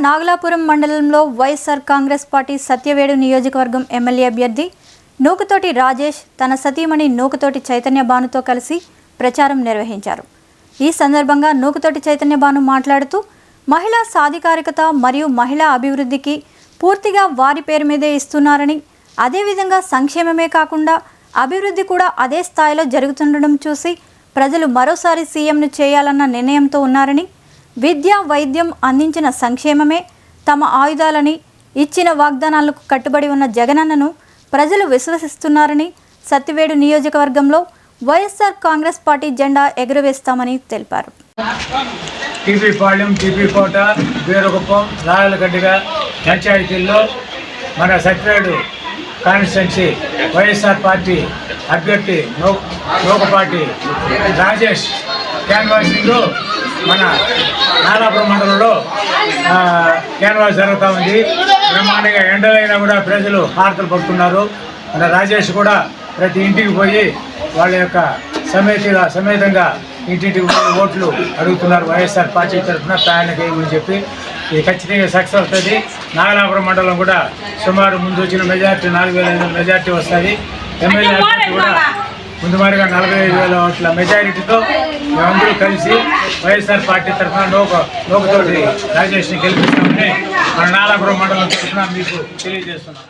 నాగలాపురం మండలంలో వైఎస్ఆర్ కాంగ్రెస్ పార్టీ సత్యవేడు నియోజకవర్గం ఎమ్మెల్యే అభ్యర్థి నూకతోటి రాజేష్ తన సతీమణి నూకతోటి చైతన్య భానుతో కలిసి ప్రచారం నిర్వహించారు. ఈ సందర్భంగా నూకతోటి చైతన్య భాను మాట్లాడుతూ మహిళా సాధికారికత మరియు మహిళా అభివృద్ధికి పూర్తిగా వారి పేరు మీదే ఇస్తున్నారని అదేవిధంగా సంక్షేమమే కాకుండా అభివృద్ధి కూడా అదే స్థాయిలో జరుగుతుండడం చూసి ప్రజలు మరోసారి సీఎంను చేయాలన్న నిర్ణయంతో ఉన్నారని విద్య వైద్యం అందించిన సంక్షేమమే తమ ఆయుధాలని ఇచ్చిన వాగ్దానాలకు కట్టుబడి ఉన్న జగనన్నను ప్రజలు విశ్వసిస్తున్నారని సత్తివేడు నియోజకవర్గంలో వైఎస్ఆర్ కాంగ్రెస్ పార్టీ జెండా ఎగురవేస్తామని తెలిపారు. టీపీ పాళ్యం టీపీ కోట పంచాయతీల్లో మన సత్యవేడు కాన్స్టిట్యున్సీ వైఎస్ఆర్ పార్టీ అభ్యర్థి నో నోకపాటి రాజేష్ క్యాన్వాసింగ్ మన నాలాపురం మండలంలో క్యాన్వాస్ జరుగుతూ ఉంది. బ్రహ్మాండంగా ఎండలైనా కూడా ప్రజలు హారతలు పడుతున్నారు. మన రాజేష్ కూడా ప్రతి ఇంటికి పోయి వాళ్ళ యొక్క సమేతగా సమేతంగా ఇంటింటికి ఓట్లు అడుగుతున్నారు. వైఎస్ఆర్ పార్టీ తరఫున ప్రయాణం చేయమని చెప్పి. ఇది ఖచ్చితంగా సక్సెస్ అవుతుంది. నాగలాపురం మండలం కూడా సుమారు ముందు వచ్చిన మెజార్టీ నాలుగు వేల ఐదు మెజార్టీ వస్తుంది. ఎమ్మెల్యే కూడా ముందు మాదిరిగా నలభై ఐదు వేల ఓట్ల మెజారిటీతో మేమందరూ కలిసి వైఎస్ఆర్ పార్టీ తరఫున లోక లోకతోటి రాజేష్ని గెలిపిస్తామని మన నాలాపురం మండలం తరఫున మీకు తెలియజేస్తున్నాం.